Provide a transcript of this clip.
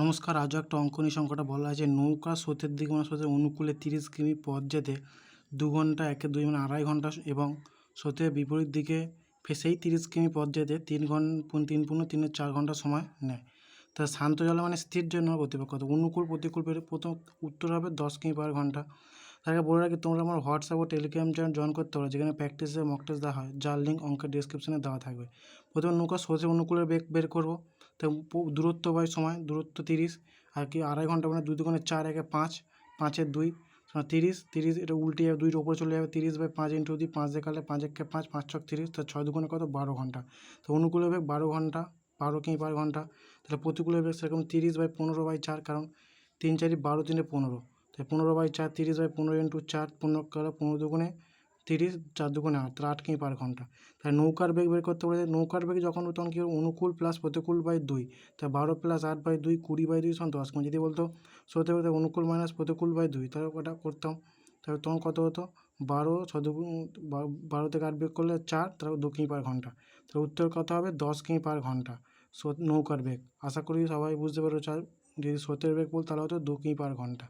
নমস্কার, আজও একটা অঙ্কনী সংখ্যাটা বলা আছে নৌকা স্রোতের দিকে মানে স্রোতের অনুকূলে তিরিশ কিমি পথ যেতে দু ঘণ্টা, একে দুই মানে আড়াই ঘণ্টা এবং স্রোতের বিপরীত দিকে ফেসেই তিরিশ কিমি পথ যেতে তিন ঘন তিন পূর্ণ, তিনের চার ঘণ্টা সময় নেয়। তা শান্ত জলে মানে স্থির জন্য কত অনুকূল প্রতিকূল পেরে প্রথম উত্তর হবে দশ কিমি পার ঘণ্টা। তাকে বলে রাখি, তোমরা আমার হোয়াটসঅ্যাপ ও টেলিগ্রাম চ্যানেল জয়েন করতে পারো, যেখানে প্র্যাকটিসে মক টেস্ট দেওয়া হয়, যার লিঙ্ক অঙ্কের ডিসক্রিপশনে দেওয়া থাকবে। প্রথমে নৌকা সোজে অনুকূলের বেগ বের করব। তো দূরত্ব বাই সময়, দূরত্ব তিরিশ, আর কি আড়াই ঘণ্টা মানে দুই দুগুণে চার একে পাঁচ, পাঁচের দুই তিরিশ তিরিশ এটা উল্টে যাবে, দুইয়ের ওপরে চলে যাবে, তিরিশ বাই পাঁচ ইন্টু দুই পাঁচ দেখালে পাঁচ একে পাঁচ পাঁচ ছক তিরিশ তো ছয় দুগুণে কত? বারো ঘণ্টা। তো অনুকূল বেগ বারো ঘণ্টা, বারো কিমি বারো ঘণ্টা, তাহলে প্রতিকূল বেগ সেরকম তিরিশ বাই পনেরো বাই চার, কারণ তিন চারি বারো তিনে পনেরো তাই পনেরো বাই চার তিরিশ বাই পনেরো ইন্টু চার, পনেরো পনেরো দুগুণে তিরিশ চার দুগুণে আট, তাহলে আট কিমি পার ঘণ্টা? তাহলে নৌকার বেগ বের করতে পারে নৌকার বেগ যখন তখন কি? অনুকূল প্লাস প্রতিকূল বাই দুই। তা বারো প্লাস আট বাই দুই, কুড়ি বাই দুই সমান দশ কিমি যদি বলতো সতে হতে অনুকূল মাইনাস প্রতিকূল বাই দুই, তাহলে ওটা করতাম। তাহলে তখন কত হতো? বারো, ছ দুগুণ বারো থেকে আট বেগ করলে চার, তাহলে দু কিমি পার ঘণ্টা? তাহলে উত্তর কত হবে? দশ কিমি পার ঘণ্টা। নৌকার বেগ। আশা করি সবাই বুঝতে পারো চার যদি স্রোতের বেগ বল, তাহলে হতো দু কিমি পার ঘণ্টা।